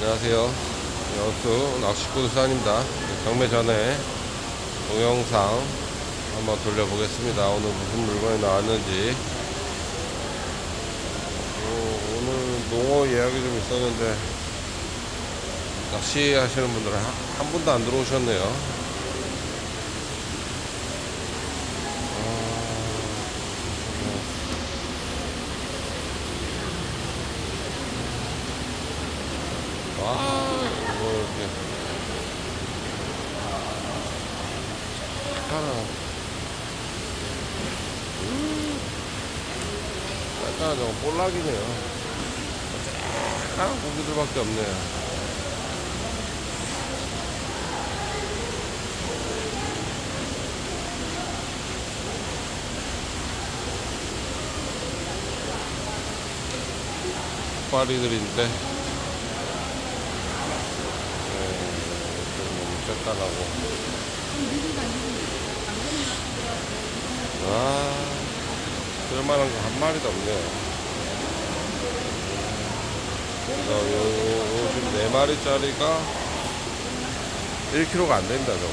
안녕하세요. 여수 낚시꾼 수산입니다. 경매 전에 동영상 한번 돌려보겠습니다. 오늘 무슨 물건이 나왔는지. 어, 오늘 농어 예약이 좀 있었는데 낚시 하시는 분들은 한, 한 분도 안 들어오셨네요. 와, 이거 이렇게. 하나. 음. 약간 저거 볼락이네요. 약간 고기들밖에 없네요. 파리들인데 좀 쬐깐하고. 아 쓸만한 거 한 마리도 없네요. 그래서 요, 요, 요 지금 네 마리짜리가 1kg가 안 됩니다 저거.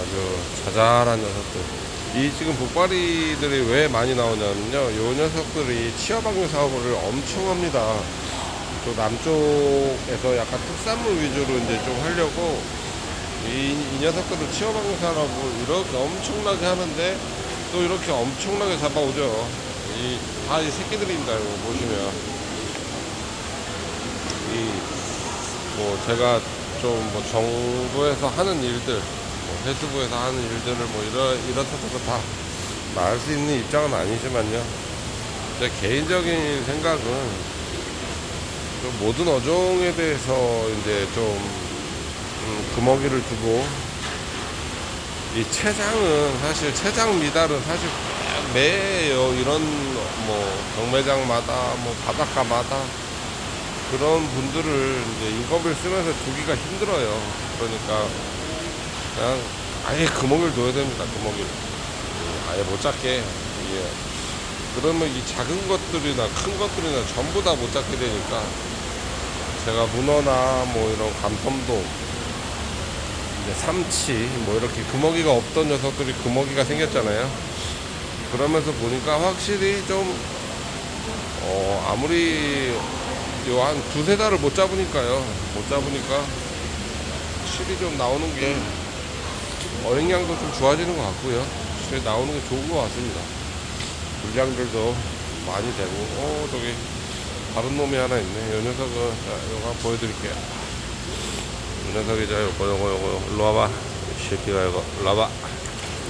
아주 자잘한 녀석들. 이 지금 복바리들이 왜 많이 나오냐면요. 요 녀석들이 치어방류 사업을 엄청 합니다. 또 남쪽에서 약간 특산물 위주로 이제 좀 하려고 이, 이 녀석들을 사업을 이렇게 엄청나게 하는데 또 이렇게 엄청나게 잡아오죠. 이 다 이 새끼들입니다 이거 보시면. 이 뭐 제가 좀 뭐 정부에서 하는 일들 뭐 해수부에서 하는 일들을 뭐 이러 이렇다고 다 말할 수 있는 입장은 아니지만요. 제 개인적인 생각은 좀 모든 어종에 대해서 이제 좀 음, 금어기를 두고 이 체장은 사실 체장 미달은 사실 매여 이런 뭐 경매장마다 뭐 바닷가마다 그런 분들을 이제 인건비를 쓰면서 주기가 힘들어요. 그러니까 그냥 아예 금어기를 둬야 됩니다. 금어기를 아예 못 잡게 예. 그러면 이 작은 것들이나 큰 것들이나 전부 다 못 잡게 되니까 제가 문어나 뭐 이런 감텀돔 이제 삼치 뭐 이렇게 금어기가 없던 녀석들이 금어기가 생겼잖아요. 그러면서 보니까 확실히 좀 어, 아무리 요 한 두세 달을 못 잡으니까요. 못 잡으니까 실이 좀 나오는 게 어획량도 좀 좋아지는 것 같고요. 실이 나오는 게 좋은 것 같습니다. 물량들도 많이 되고, 어, 저기 다른 놈이 하나 있네. 이 녀석은, 자, 이거 보여드릴게요. 이 녀석이죠. 요거, 요거, 요거. 일로 와봐. 이 새끼가 이거. 일로 와봐.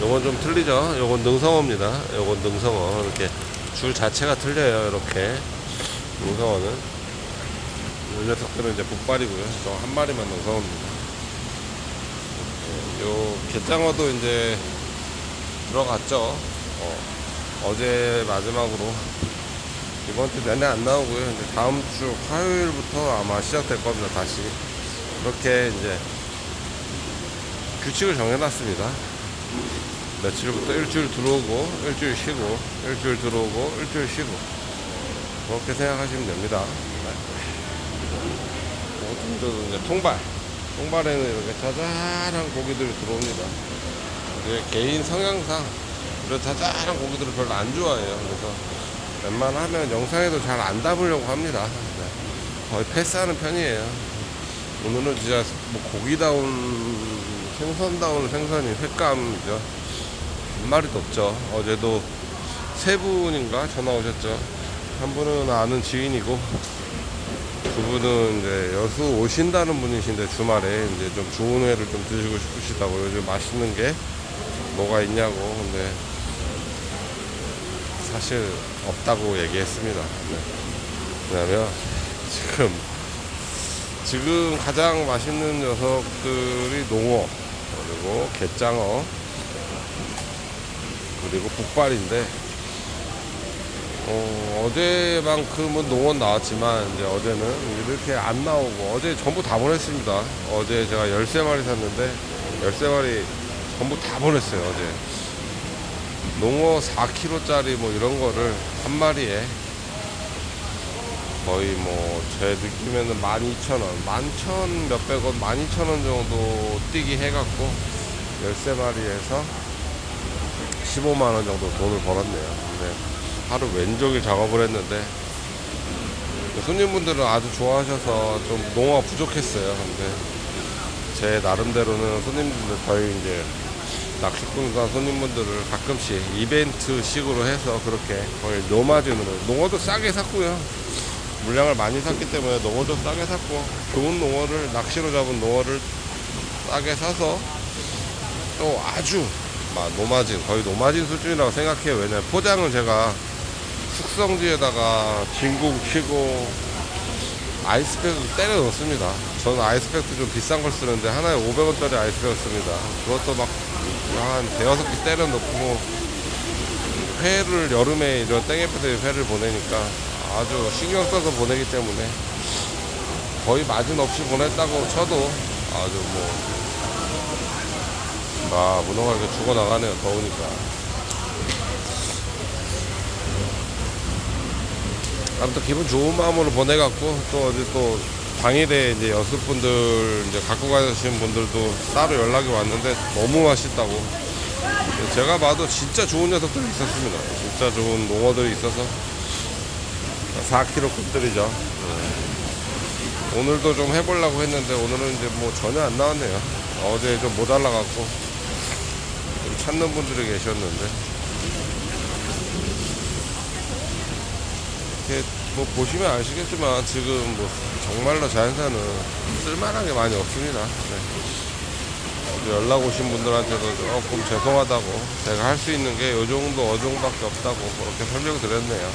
요건 좀 틀리죠. 요건 능성어입니다. 요건 능성어. 이렇게 줄 자체가 틀려요. 이렇게. 능성어는. 이 녀석들은 이제 북발이고요. 저 한 마리만 능성어입니다. 네, 요 갯장어도 이제 들어갔죠. 어, 제 마지막으로 이번 주 내내 안 나오고요. 이제 다음 주 화요일부터 아마 시작될 겁니다. 다시 이렇게 이제 규칙을 정해놨습니다. 며칠부터 일주일 들어오고 일주일 쉬고 일주일 들어오고 일주일 쉬고 그렇게 생각하시면 됩니다. 네. 이제 통발 통발에는 이렇게 자잘한 고기들이 들어옵니다. 이제 개인 성향상 이런 자잘한 고기들을 별로 안 좋아해요. 그래서 웬만하면 영상에도 잘 안 담으려고 합니다. 네. 거의 패스하는 편이에요. 오늘은 진짜 뭐 고기다운 생선다운 생선이 횟감이죠. 한 마리도 없죠. 어제도 세 분인가 전화 오셨죠. 한 분은 아는 지인이고 두 분은 이제 여수 오신다는 분이신데 주말에 이제 좀 좋은 회를 좀 드시고 싶으시다고 요즘 맛있는 게 뭐가 있냐고 근데 사실 없다고 얘기했습니다. 네. 왜냐면 지금 지금 가장 맛있는 녀석들이 농어 그리고 갯장어 그리고 북발인데 어, 어제만큼은 농원 나왔지만 이제 어제는 이렇게 안 나오고 어제 전부 다 보냈습니다. 어제 제가 13마리 샀는데 13마리 전부 다 보냈어요. 어제 농어 4kg짜리 뭐 이런 거를 한 마리에 거의 뭐 제 느낌에는 12,000원, 11,000 몇백 원, 12,000원 정도 뛰기 해갖고 13마리에서 15만원 정도 돈을 벌었네요. 근데 하루 왼종일 작업을 했는데 손님분들은 아주 좋아하셔서 좀 농어가 부족했어요. 근데 제 나름대로는 손님분들 저희 이제 낚시꾼사 손님분들을 가끔씩 이벤트 식으로 해서 그렇게 거의 노마진으로 농어도 싸게 샀고요. 물량을 많이 샀기 때문에 농어도 싸게 샀고 좋은 농어를 낚시로 잡은 농어를 싸게 사서 또 아주 막 노마진 거의 노마진 수준이라고 생각해요. 왜냐면 포장을 제가 숙성지에다가 진공 치고 아이스팩을 때려 넣습니다. 저는 아이스팩도 좀 비싼 걸 쓰는데 하나에 500원짜리 아이스팩을 씁니다. 그것도 막 한 대여섯 개 때려 넣고 회를 여름에 이런 땡에프에 회를 보내니까 아주 신경 써서 보내기 때문에 거의 마진 없이 보냈다고 쳐도 아주 뭐 아, 문어가 이렇게 죽어나가네요, 더우니까. 아무튼 기분 좋은 마음으로 보내갖고, 또 어제 또 당일에 이제 여수분들, 이제 갖고 가시는 분들도 따로 연락이 왔는데 너무 맛있다고. 제가 봐도 진짜 좋은 녀석들이 있었습니다. 진짜 좋은 농어들이 있어서 4kg급 들이죠. 오늘도 좀 해보려고 했는데 오늘은 이제 뭐 전혀 안 나왔네요. 어제 좀 모자라갖고 좀 찾는 분들이 계셨는데 이렇게 뭐 보시면 아시겠지만 지금 뭐 정말로 자연사는 쓸만한 게 많이 없습니다. 네. 연락 오신 분들한테도 조금 죄송하다고 제가 할 수 있는 게 요 정도 어종밖에 없다고 그렇게 설명드렸네요.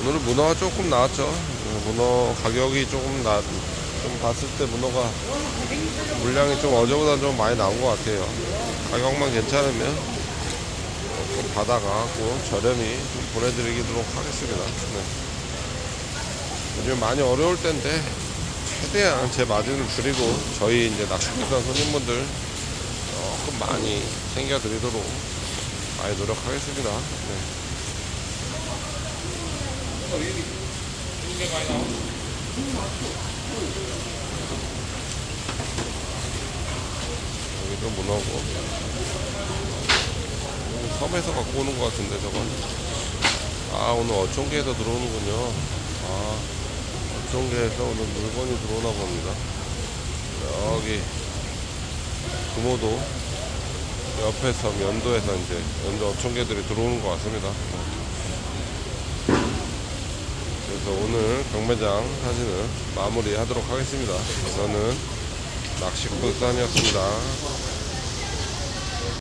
오늘은 문어가 조금 나왔죠. 어, 문어 가격이 조금 나, 좀 봤을 때 문어가 물량이 좀 어제보다 좀 많이 나온 것 같아요. 가격만 괜찮으면 좀 받아가고 저렴히 좀 보내드리도록 하겠습니다. 네. 요즘 많이 어려울 텐데 최대한 제 마진을 줄이고 저희 이제 낚시기사 손님분들 조금 많이 챙겨드리도록 많이 노력하겠습니다. 네. 여기도 문어고. 음, 섬에서 갖고 오는 것 같은데 저건. 아 오늘 어촌계에서 들어오는군요. 아 어촌계에서 오늘 물건이 들어오나 봅니다. 여기 금호도 옆에 섬 연도에서 이제 연도 어촌계들이 들어오는 것 같습니다 그래서 오늘 경매장 사진은 마무리 하도록 하겠습니다. 저는 낚시꾼 쌈이었습니다